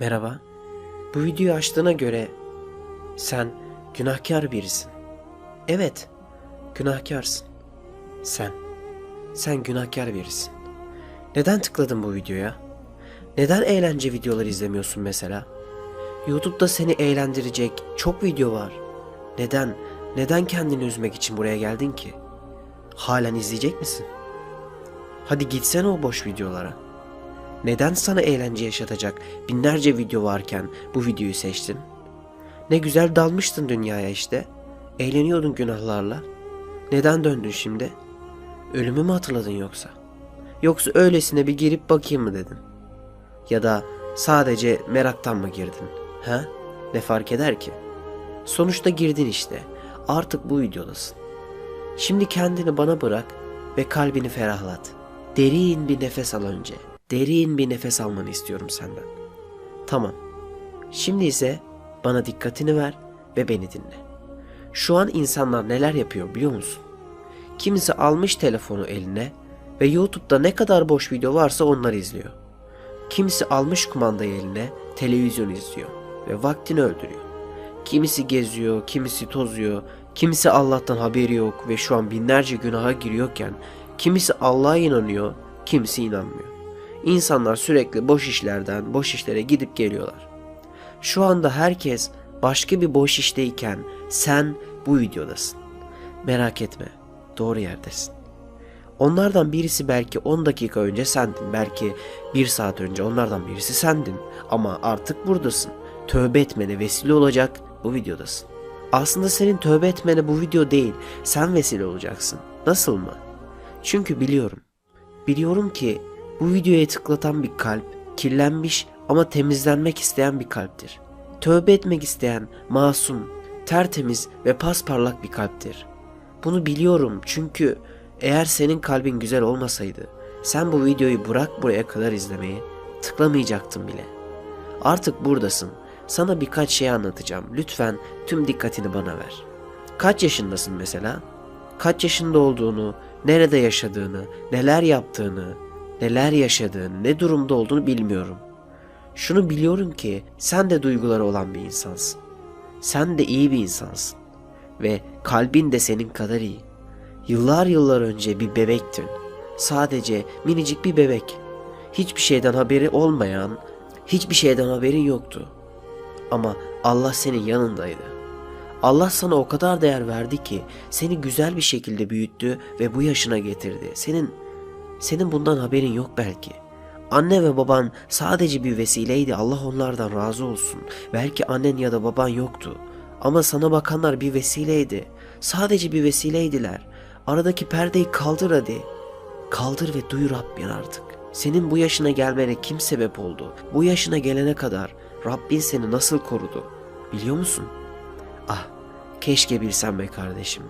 Merhaba. Bu videoyu açtığına göre sen günahkar birisin. Evet, günahkarsın. Sen. Sen günahkar birisin. Neden tıkladın bu videoya? Neden eğlence videoları izlemiyorsun mesela? YouTube'da seni eğlendirecek çok video var. Neden? Neden kendini üzmek için buraya geldin ki? Halen izleyecek misin? Hadi gitsene o boş videolara. Neden sana eğlence yaşatacak binlerce video varken bu videoyu seçtin? Ne güzel dalmıştın dünyaya işte. Eğleniyordun günahlarla. Neden döndün şimdi? Ölümü mü hatırladın yoksa? Yoksa öylesine bir girip bakayım mı dedin? Ya da sadece meraktan mı girdin? Ha? Ne fark eder ki? Sonuçta girdin işte. Artık bu videodasın. Şimdi kendini bana bırak ve kalbini ferahlat. Derin bir nefes al önce. Derin bir nefes almanı istiyorum senden. Tamam. Şimdi ise bana dikkatini ver ve beni dinle. Şu an insanlar neler yapıyor biliyor musun? Kimisi almış telefonu eline ve YouTube'da ne kadar boş video varsa onları izliyor. Kimisi almış kumandayı eline, televizyon izliyor ve vaktini öldürüyor. Kimisi geziyor, kimisi tozuyor, kimisi Allah'tan haberi yok ve şu an binlerce günaha giriyorken kimisi Allah'a inanıyor, kimisi inanmıyor. İnsanlar sürekli boş işlerden boş işlere gidip geliyorlar. Şu anda herkes başka bir boş işteyken sen bu videodasın. Merak etme, doğru yerdesin. Onlardan birisi belki 10 dakika önce sendin, belki 1 saat önce onlardan birisi sendin ama artık buradasın. Tövbe etmene vesile olacak bu videodasın. Aslında senin tövbe etmene bu video değil, sen vesile olacaksın. Nasıl mı? Çünkü biliyorum. Biliyorum ki bu videoya tıklatan bir kalp, kirlenmiş ama temizlenmek isteyen bir kalptir. Tövbe etmek isteyen, masum, tertemiz ve pasparlak bir kalptir. Bunu biliyorum çünkü eğer senin kalbin güzel olmasaydı, sen bu videoyu bırak buraya kadar izlemeyi, tıklamayacaktın bile. Artık buradasın. Sana birkaç şey anlatacağım. Lütfen tüm dikkatini bana ver. Kaç yaşındasın mesela? Kaç yaşında olduğunu, nerede yaşadığını, neler yaptığını, neler yaşadığını, ne durumda olduğunu bilmiyorum. Şunu biliyorum ki sen de duyguları olan bir insansın. Sen de iyi bir insansın. Ve kalbin de senin kadar iyi. Yıllar yıllar önce bir bebektin. Sadece minicik bir bebek. Hiçbir şeyden haberi olmayan, hiçbir şeyden haberin yoktu. Ama Allah senin yanındaydı. Allah sana o kadar değer verdi ki seni güzel bir şekilde büyüttü ve bu yaşına getirdi. Senin senin bundan haberin yok belki. Anne ve baban sadece bir vesileydi. Allah onlardan razı olsun. Belki annen ya da baban yoktu. Ama sana bakanlar bir vesileydi. Sadece bir vesileydiler. Aradaki perdeyi kaldır hadi. Kaldır ve duy Rabbin artık. Senin bu yaşına gelmene kim sebep oldu? Bu yaşına gelene kadar Rabbin seni nasıl korudu? Biliyor musun? Ah, keşke bilsem be kardeşim.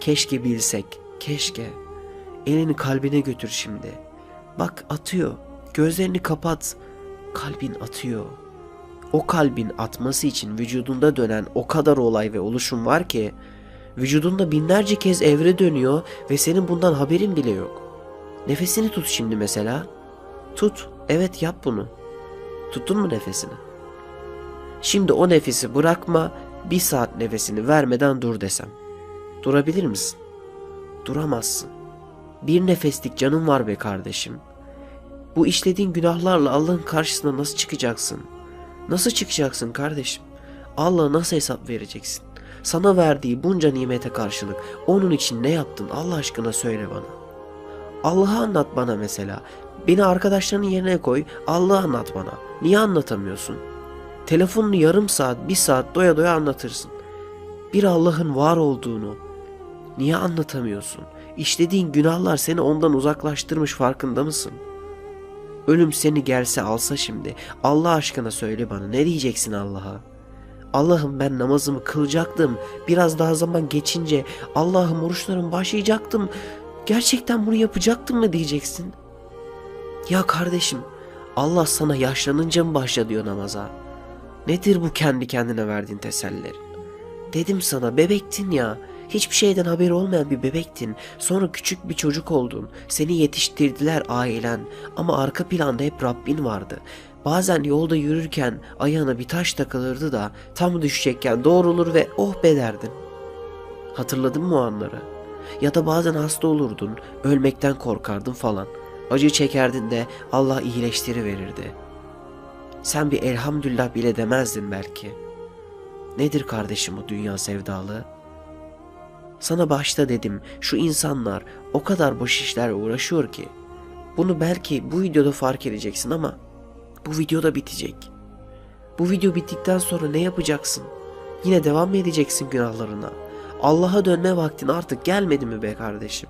Keşke bilsek, keşke. Elini kalbine götür şimdi. Bak atıyor. Gözlerini kapat. Kalbin atıyor. O kalbin atması için vücudunda dönen o kadar olay ve oluşum var ki vücudunda binlerce kez evre dönüyor ve senin bundan haberin bile yok. Nefesini tut şimdi mesela. Tut. Evet yap bunu. Tuttun mu nefesini? Şimdi o nefesi bırakma, bir saat nefesini vermeden dur desem. Durabilir misin? Duramazsın. Bir nefeslik canın var be kardeşim. Bu işlediğin günahlarla Allah'ın karşısına nasıl çıkacaksın? Nasıl çıkacaksın kardeşim? Allah'a nasıl hesap vereceksin? Sana verdiği bunca nimete karşılık onun için ne yaptın Allah aşkına söyle bana. Allah'a anlat bana mesela. Beni arkadaşlarının yerine koy. Allah'a anlat bana. Niye anlatamıyorsun? Telefonunu yarım saat, bir saat doya doya anlatırsın. Bir Allah'ın var olduğunu niye anlatamıyorsun? İşlediğin günahlar seni ondan uzaklaştırmış farkında mısın? Ölüm seni gelse alsa şimdi. Allah aşkına söyle bana ne diyeceksin Allah'a? Allah'ım ben namazımı kılacaktım. Biraz daha zaman geçince Allah'ım oruçlarımı başlayacaktım. Gerçekten bunu yapacaktım mı diyeceksin? Ya kardeşim Allah sana yaşlanınca mı başla diyor namaza? Nedir bu kendi kendine verdiğin tesellilerin? Dedim sana bebektin ya. Hiçbir şeyden haberi olmayan bir bebektin. Sonra küçük bir çocuk oldun. Seni yetiştirdiler ailen. Ama arka planda hep Rabbin vardı. Bazen yolda yürürken ayağına bir taş takılırdı da tam düşecekken doğrulur ve oh be derdin. Hatırladın mı o anları? Ya da bazen hasta olurdun, ölmekten korkardın falan. Acı çekerdin de Allah iyileştiriverirdi. Sen bir elhamdülillah bile demezdin belki. Nedir kardeşim o dünya sevdalığı? Sana başta dedim şu insanlar o kadar boş işlerle uğraşıyor ki. Bunu belki bu videoda fark edeceksin ama bu videoda bitecek. Bu video bittikten sonra ne yapacaksın? Yine devam mı edeceksin günahlarına? Allah'a dönme vaktin artık gelmedi mi be kardeşim?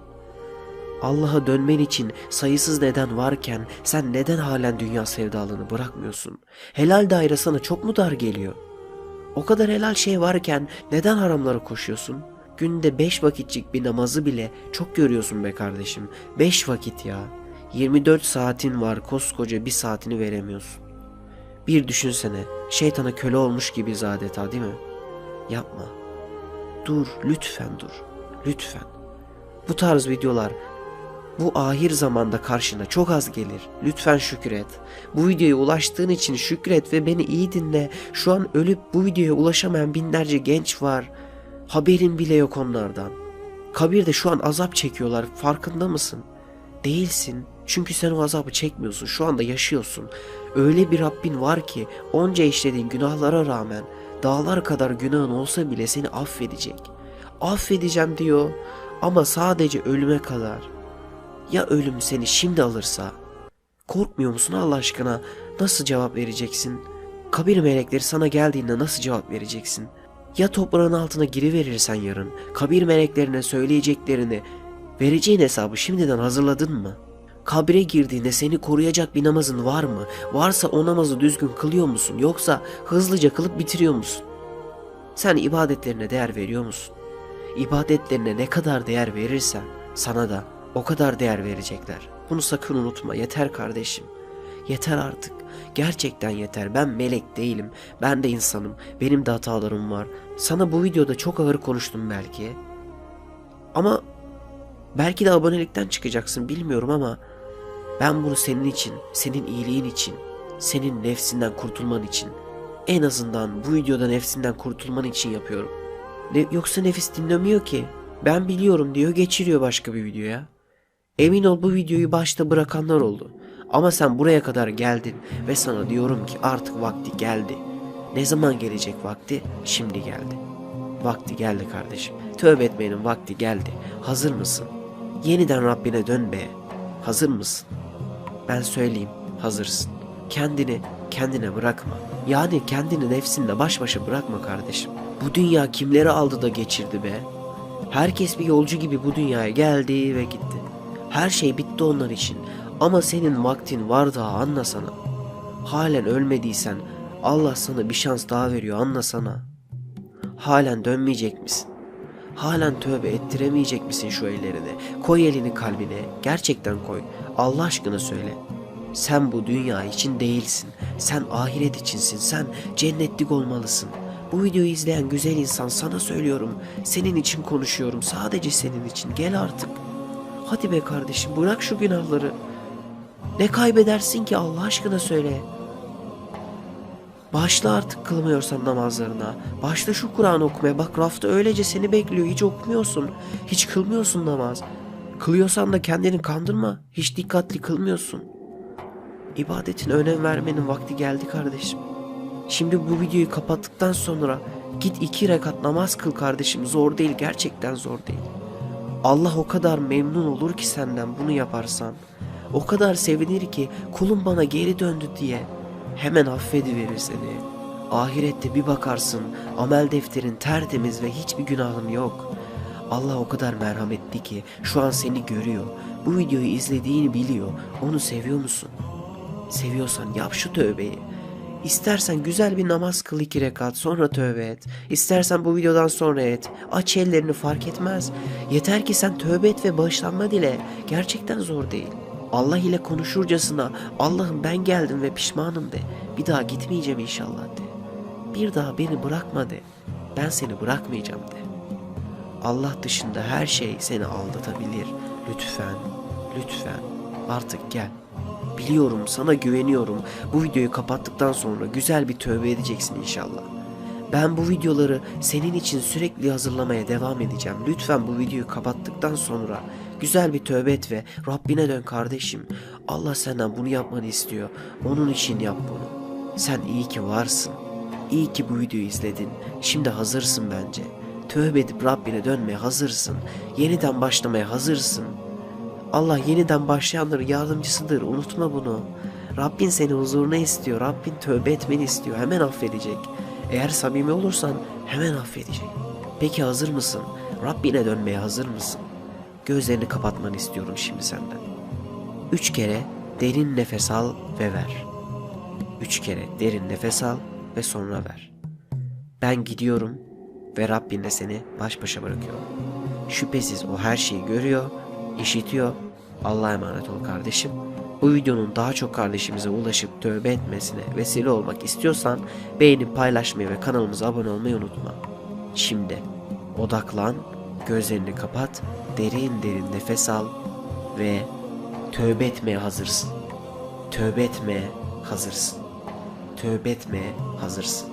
Allah'a dönmen için sayısız neden varken sen neden halen dünya sevdalığını bırakmıyorsun? Helal daire sana çok mu dar geliyor? O kadar helal şey varken neden haramlara koşuyorsun? Günde beş vakitçik bir namazı bile çok görüyorsun be kardeşim. Beş vakit ya. 24 saatin var koskoca bir saatini veremiyorsun. Bir düşünsene şeytana köle olmuş gibiyiz adeta değil mi? Yapma. Dur lütfen dur. Lütfen. Bu tarz videolar bu ahir zamanda karşına çok az gelir. Lütfen şükret. Bu videoya ulaştığın için şükret ve beni iyi dinle. Şu an ölüp bu videoya ulaşamayan binlerce genç var. Haberin bile yok onlardan. Kabirde şu an azap çekiyorlar. Farkında mısın? Değilsin. Çünkü sen o azabı çekmiyorsun. Şu anda yaşıyorsun. Öyle bir Rabbin var ki onca işlediğin günahlara rağmen dağlar kadar günahın olsa bile seni affedecek. Affedeceğim diyor ama sadece ölüme kadar. Ya ölüm seni şimdi alırsa? Korkmuyor musun Allah aşkına? Nasıl cevap vereceksin? Kabir melekleri sana geldiğinde nasıl cevap vereceksin? Ya toprağın altına giriverirsen yarın, kabir meleklerine söyleyeceklerini, vereceğin hesabı şimdiden hazırladın mı? Kabre girdiğinde seni koruyacak bir namazın var mı? Varsa o namazı düzgün kılıyor musun? Yoksa hızlıca kılıp bitiriyor musun? Sen ibadetlerine değer veriyor musun? İbadetlerine ne kadar değer verirsen sana da o kadar değer verecekler. Bunu sakın unutma. Yeter kardeşim. Yeter artık. Gerçekten yeter. Ben melek değilim. Ben de insanım. Benim de hatalarım var. Sana bu videoda çok ağır konuştum belki. Ama belki de abonelikten çıkacaksın bilmiyorum ama ben bunu senin için, senin iyiliğin için, senin nefsinden kurtulman için, en azından bu videoda nefsinden kurtulman için yapıyorum. Ne, yoksa nefis dinlemiyor ki. Ben biliyorum diyor geçiriyor başka bir videoya. Emin ol bu videoyu başta bırakanlar oldu. Ama sen buraya kadar geldin ve sana diyorum ki artık vakti geldi. Ne zaman gelecek vakti? Şimdi geldi. Vakti geldi kardeşim. Tövbe etmenin vakti geldi. Hazır mısın? Yeniden Rabbine dön be. Hazır mısın? Ben söyleyeyim, hazırsın. Kendini kendine bırakma. Yani kendini nefsinle baş başa bırakma kardeşim. Bu dünya kimleri aldı da geçirdi be? Herkes bir yolcu gibi bu dünyaya geldi ve gitti. Her şey bitti onlar için. Ama senin vaktin var daha anlasana. Halen ölmediysen Allah sana bir şans daha veriyor anlasana. Halen dönmeyecek misin? Halen tövbe ettiremeyecek misin şu ellerini? Koy elini kalbine. Gerçekten koy. Allah aşkına söyle. Sen bu dünya için değilsin. Sen ahiret içinsin. Sen cennetlik olmalısın. Bu videoyu izleyen güzel insan sana söylüyorum. Senin için konuşuyorum. Sadece senin için. Gel artık. Hadi be kardeşim bırak şu günahları. Ne kaybedersin ki Allah aşkına söyle. Başla artık kılmıyorsan namazlarına. Başla şu Kur'an okumaya. Bak rafta öylece seni bekliyor. Hiç okumuyorsun. Hiç kılmıyorsun namaz. Kılıyorsan da kendini kandırma. Hiç dikkatli kılmıyorsun. İbadetin önem vermenin vakti geldi kardeşim. Şimdi bu videoyu kapattıktan sonra git iki rekat namaz kıl kardeşim. Zor değil gerçekten zor değil. Allah o kadar memnun olur ki senden bunu yaparsan. O kadar sevinir ki kulum bana geri döndü diye hemen affediverir seni. Ahirette bir bakarsın amel defterin tertemiz ve hiçbir günahın yok. Allah o kadar merhametli ki şu an seni görüyor. Bu videoyu izlediğini biliyor. Onu seviyor musun? Seviyorsan yap şu tövbeyi. İstersen güzel bir namaz kıl iki rekat sonra tövbe et. İstersen bu videodan sonra et. Aç ellerini fark etmez. Yeter ki sen tövbe et ve bağışlanma dile. Gerçekten zor değil. Allah ile konuşurcasına Allah'ım ben geldim ve pişmanım de. Bir daha gitmeyeceğim inşallah de. Bir daha beni bırakma de. Ben seni bırakmayacağım de. Allah dışında her şey seni aldatabilir. Lütfen, lütfen artık gel. Biliyorum sana güveniyorum. Bu videoyu kapattıktan sonra güzel bir tövbe edeceksin inşallah. Ben bu videoları senin için sürekli hazırlamaya devam edeceğim. Lütfen bu videoyu kapattıktan sonra güzel bir tövbe et ve Rabbine dön kardeşim. Allah senden bunu yapmanı istiyor. Onun için yap bunu. Sen iyi ki varsın. İyi ki bu videoyu izledin. Şimdi hazırsın bence. Tövbe edip Rabbine dönmeye hazırsın. Yeniden başlamaya hazırsın. Allah yeniden başlayanların yardımcısıdır. Unutma bunu. Rabbin seni huzuruna istiyor. Rabbin tövbe etmeni istiyor. Hemen affedecek. Eğer samimi olursan hemen affedecek. Peki hazır mısın? Rabbine dönmeye hazır mısın? Gözlerini kapatmanı istiyorum şimdi senden. Üç kere derin nefes al ve ver. Üç kere derin nefes al ve sonra ver. Ben gidiyorum ve Rabbinle seni baş başa bırakıyorum. Şüphesiz o her şeyi görüyor, işitiyor. Allah'a emanet ol kardeşim. Bu videonun daha çok kardeşimize ulaşıp tövbe etmesine vesile olmak istiyorsan beğenip paylaşmayı ve kanalımıza abone olmayı unutma. Şimdi odaklan, gözlerini kapat, derin derin nefes al ve tövbe etmeye hazırsın. Tövbe etmeye hazırsın. Tövbe etmeye hazırsın.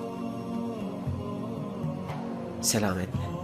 Selametle.